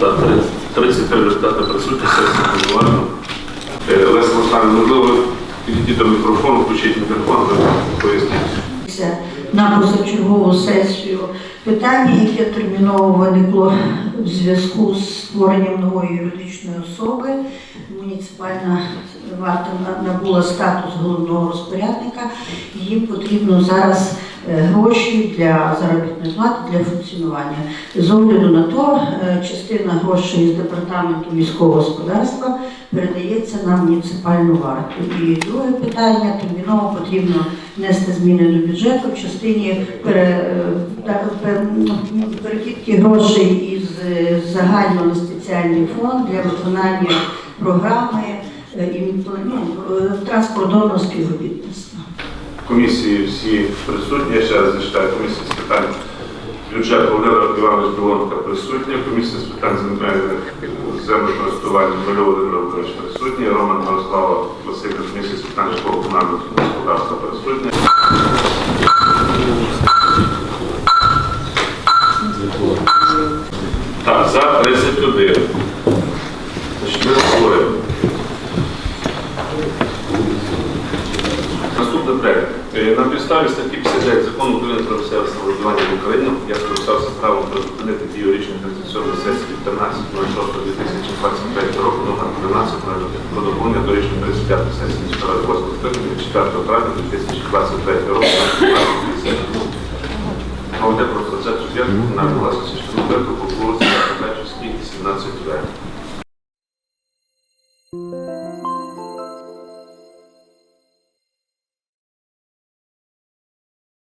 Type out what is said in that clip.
Так, 33 депутати присутні, сесія повноважена. Е, Леся Олександровна, можливо, підійдіть до мікрофону, включіть мікрофон, поясніть. На позачергову сесію питання, яке терміново виникло в зв'язку з створенням нової юридичної особи. Муніципальна варта на- набула статус головного розпорядника. Їм потрібно зараз гроші для заробітної плати для функціонування. З огляду на то, е, частина грошей з департаменту міського господарства передається на муніципальну варту. І друге питання терміново потрібно внести зміни до бюджету в частині е, м, перекидки грошей із е, загального на спеціальний фонд для виконання програми е, імпле- ну, е, транскордонного співробітництва. Комісії всі присутні, я ще раз зачитаю комісія з питань бюджету. Володимир Іванович Білонка присутня, комісія з питань земельних землекористування Мельов Володимир Володимирович присутній, Роман Мирослава Васильович, комісія з питань житлово-комунального господарства присутня. Так, за 31. Е, на підставі статті 59 закону України про місцеве самоврядування в Україні я скористався правом призупинити дію рішення Конституційної сесії від 13.06.2025 року номер 13 про доповнення до рішення 35 сесії міської ради 8 скликання 4 травня 2023 року Комітет про процесу зв'язку на власності Штанберку по вулиці Качівській, 17 В.